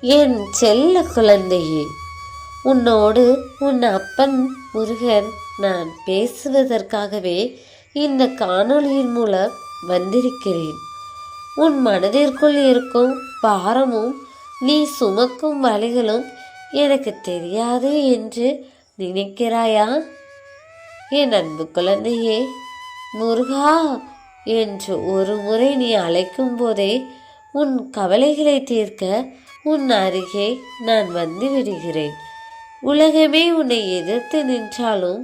என் செல்ல குழந்தையே உன்னோடு உன் அப்பன் முருகன் நான் பேசுவதற்காகவே இந்த காணொளியின் மூலம் வந்திருக்கிறேன். உன் மனதிற்குள் இருக்கும் பாரமும் நீ சுமக்கும் வழிகளும் எனக்கு தெரியாது என்று நினைக்கிறாயா? என் அன்பு குழந்தையே முருகா என்று ஒரு முறை நீ அழைக்கும் போதே உன் கவலைகளை தீர்க்க உன் அருகே நான் வந்து விடுகிறேன். உலகமே உன்னை எதிர்த்து நின்றாலும்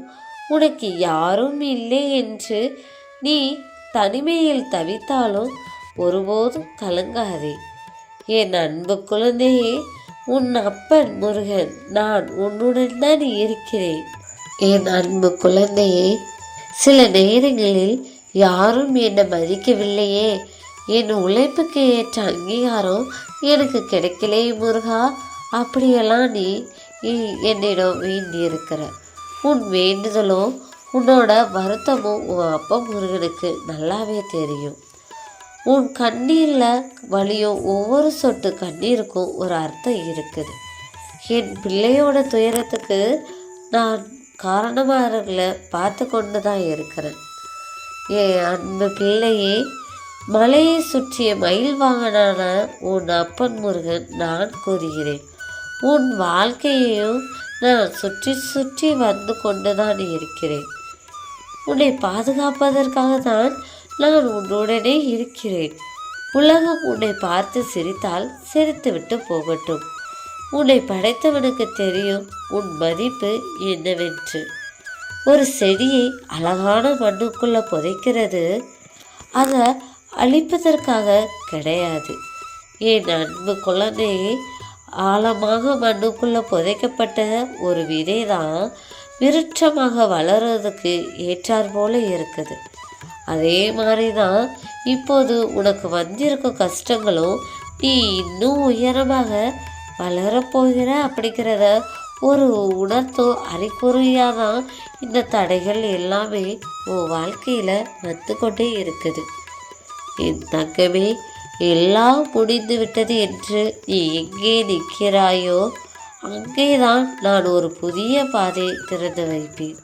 உனக்கு யாரும் இல்லை என்று நீ தனிமையில் தவித்தாலும் ஒருபோதும் கலங்காதே. என் அன்பு குழந்தையே உன் அப்பன் முருகன் நான் உன்னுடன் தான் இருக்கிறேன். என் அன்பு குழந்தையே சில நேரங்களில் யாரும் என்னை மதிக்கவில்லையே. என் உழைப்புக்கு ஏற்ற அங்கீகாரம் எனக்கு கிடைக்கலையே முருகா. அப்படியெல்லாம் நீ என்னிடம் என்னிடம் வேண்டியிருக்கிற. உன் வேண்டுதலும் உன்னோட வருத்தமும் உன் அப்பா முருகனுக்கு நல்லாவே தெரியும். உன் கண்ணீரில் வழியும் ஒவ்வொரு சொட்டு கண்ணீருக்கும் ஒரு அர்த்தம் இருக்குது. என் பிள்ளையோட துயரத்துக்கு நான் காரணமாக பார்த்து கொண்டு தான் இருக்கிறேன். என் அன்பு பிள்ளையே மலையை சுற்றிய மயில் வாகனான உன் அப்பன் முருகன் நான் கூறுகிறேன். உன் வாழ்க்கையையும் நான் சுற்றி சுற்றி வந்து கொண்டு தான் இருக்கிறேன். உன்னை பாதுகாப்பதற்காக தான் நான் உன்னுடனே இருக்கிறேன். உலகம் உன்னை பார்த்து சிரித்தால் சிரித்துவிட்டு போகட்டும். உன்னை படைத்தவனுக்கு தெரியும் உன் மதிப்பு என்னவென்று. ஒரு செடியை அழகான மண்ணுக்குள்ளே புதைக்கிறது. அதை அழிப்பதற்காக கிடையாது. என் அன்பு குழந்தை ஆழமாக மண்ணுக்குள்ளே புதைக்கப்பட்ட ஒரு விதை தான் விருட்சமாக வளர்றதுக்கு ஏற்றாற் போல இருக்குது. அதே மாதிரி தான் இப்போது உனக்கு வந்திருக்கும் கஷ்டங்களும் நீ இன்னும் உயரமாக வளரப்போகிற அப்படிங்கிறத ஒரு உணர்த்தும் அறிகுறியாக தான் இந்த தடைகள் எல்லாமே உன் வாழ்க்கையில் வந்து கொண்டே இருக்குது. என் தங்கமே எல்லாம் முடிந்து விட்டது என்று நீ எங்கே நிற்கிறாயோ அங்கேதான் நான் ஒரு புதிய பாதை திறந்து வைப்பேன்.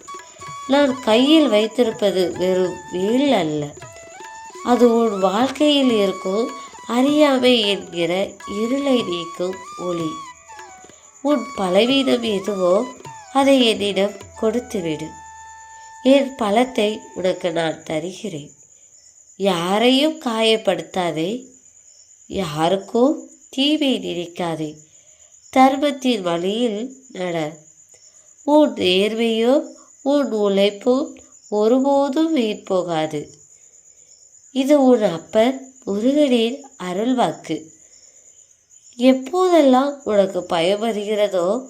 நான் கையில் வைத்திருப்பது வெறும் வேல் அல்ல. அது உன் வாழ்க்கையில் இருக்கும் அறியாமை என்கிற இருளை நீக்கும் ஒளி. உன் பலவீனம் எதுவோ அதை என்னிடம் கொடுத்துவிடு. என் பலத்தை உனக்கு நான் தருகிறேன். யாரையும் காயப்படுத்தாதே. யாருக்கும் தீமை நினைக்காதே. தர்மத்தின் வழியில் நட. உன் நேர்மையோ உன் உழைப்போ ஒருபோதும் வீண் போகாது. இது உன் அப்பன் முருகனின் அருள் வாக்கு எப்போதெல்லாம் உனக்கு பயம் வருகிறதோ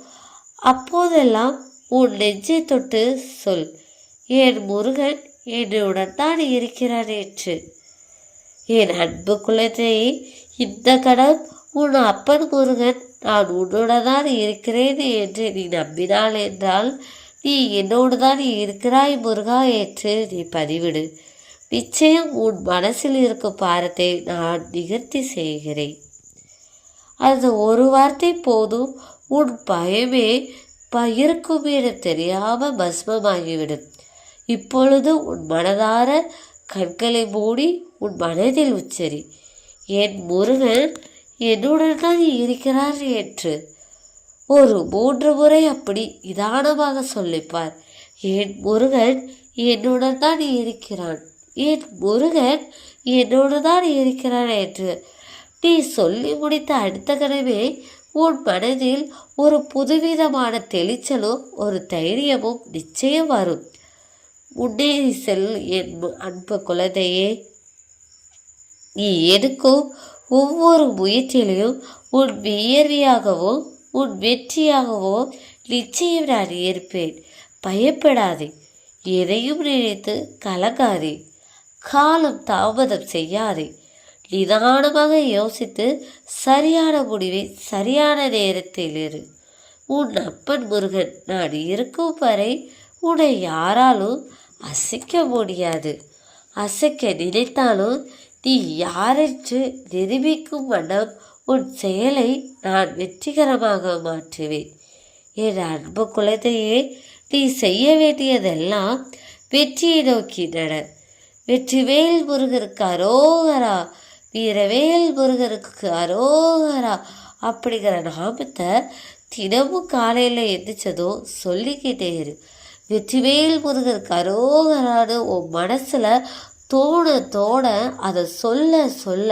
அப்போதெல்லாம் உன் நெஞ்சை தொட்டு சொல். என் முருகன் என்னுடன் தான் இருக்கிறான் என்று. என் அன்பு குழந்தையை இந்த கணம் உன் அப்பன் முருகன் நான் உன்னுடன் தான் இருக்கிறேன் என்று நீ நம்பினாள் என்றால் நீ என்னோடு தான் இருக்கிறாய் முருகா என்று நீ பதிவிடு. நிச்சயம் உன் மனசில் இருக்கும் பாரத்தை நான் நிகழ்த்தி செய்கிறேன். அது ஒரு வார்த்தை போதும் உன் பயமே ப- இருக்கும் என தெரியாமல் பஸ்மமாகிவிடும். இப்பொழுது உன் மனதார கண்களை மூடி உன் மனதில் உச்சரி. என் முருகன் என்னுடன் தான் இருக்கிறார் என்று. ஒரு மூன்று முறை அப்படி நிதானமாக சொல்லிப்பார். என் முருகன் என்னுடன் தான் இருக்கிறான். என் முருகன் என்னோடு தான் இருக்கிறான் என்று. நீ சொல்லி முடித்த அடுத்த கணமே உன் மனதில் ஒரு புதுவிதமான தெளிச்சலும் ஒரு தைரியமும் நிச்சயம் வரும். முன்னேறி செல் என் அன்பு குழந்தையே நீ எடுக்கும் ஒவ்வொரு முயற்சியிலையும் உன் வியர்வையாகவோ உன் வெற்றியாகவோ நிச்சயம் நான் இருப்பேன் பயப்படாதே எதையும் நினைத்து கலங்காதே காலம் தாமதம் செய்யாதே. நிதானமாக யோசித்து சரியான முடிவை சரியான நேரத்தில் இரு. உன் அப்பன் முருகன் நான் இருக்கும் வரை உன்னை யாராலும் அசைக்க முடியாது. அசைக்க நினைத்தாலும் நீ யாரென்று நிரூபிக்கும் வண்ணம் உன் செயலை நான் வெற்றிகரமாக மாற்றுவேன். என் அன்பு குழந்தையே நீ செய்ய வேண்டியதெல்லாம் வெற்றியை நோக்கி நட. வெற்றிவேல் முருகருக்கு அரோகரா வீரவேல் முருகருக்கு அரோகரா அப்படிங்கிற நாமத்தை தினமும் காலையில் எந்திரிச்சதும் சொல்லிக்கிட்டே இரு. வெற்றிவேல் முருகர் அரோகரான்னு உன் மனசில் தோண தோண அதை சொல்ல சொல்ல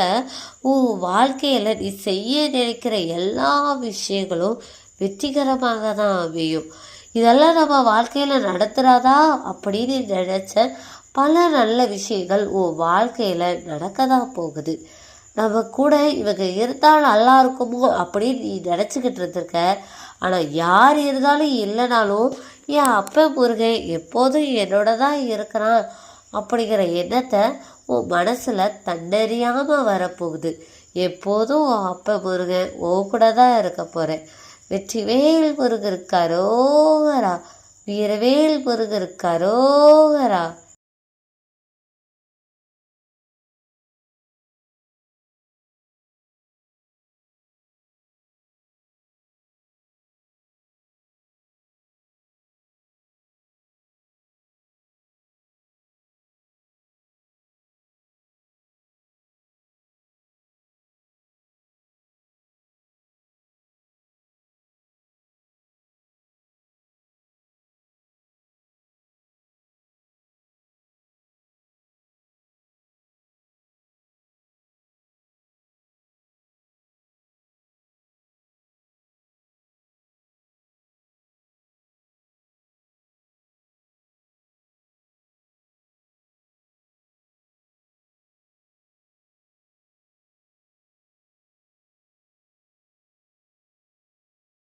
உன் வாழ்க்கையில் நீ செய்ய நினைக்கிற எல்லா விஷயங்களும் வெற்றிகரமாக தான் அமையும். இதெல்லாம் நம்ம வாழ்க்கையில் நடத்துகிறாதா அப்படின்னு நினச்ச பல நல்ல விஷயங்கள் உன் வாழ்க்கையில் நடக்க தான் போகுது. நம்ம கூட இவங்க இருந்தால் நல்லா இருக்குமோ அப்படின்னு நீ நினச்சிக்கிட்டு இருந்திருக்க. ஆனால் யார் இருந்தாலும் இல்லைனாலும் என் அப்பா முருகன் எப்போதும் என்னோட தான் இருக்கிறான் அப்படிங்கிற எண்ணத்தை உன் மனசில் தன்னறியாமல் வரப்போகுது. எப்போதும் உன் அப்பா முருகன் உன் கூட தான் இருக்க போகிறேன் வெற்றிவேல் முருகருக்கு அரோகரா வீரவேல் முருகருக்கு அரோகரா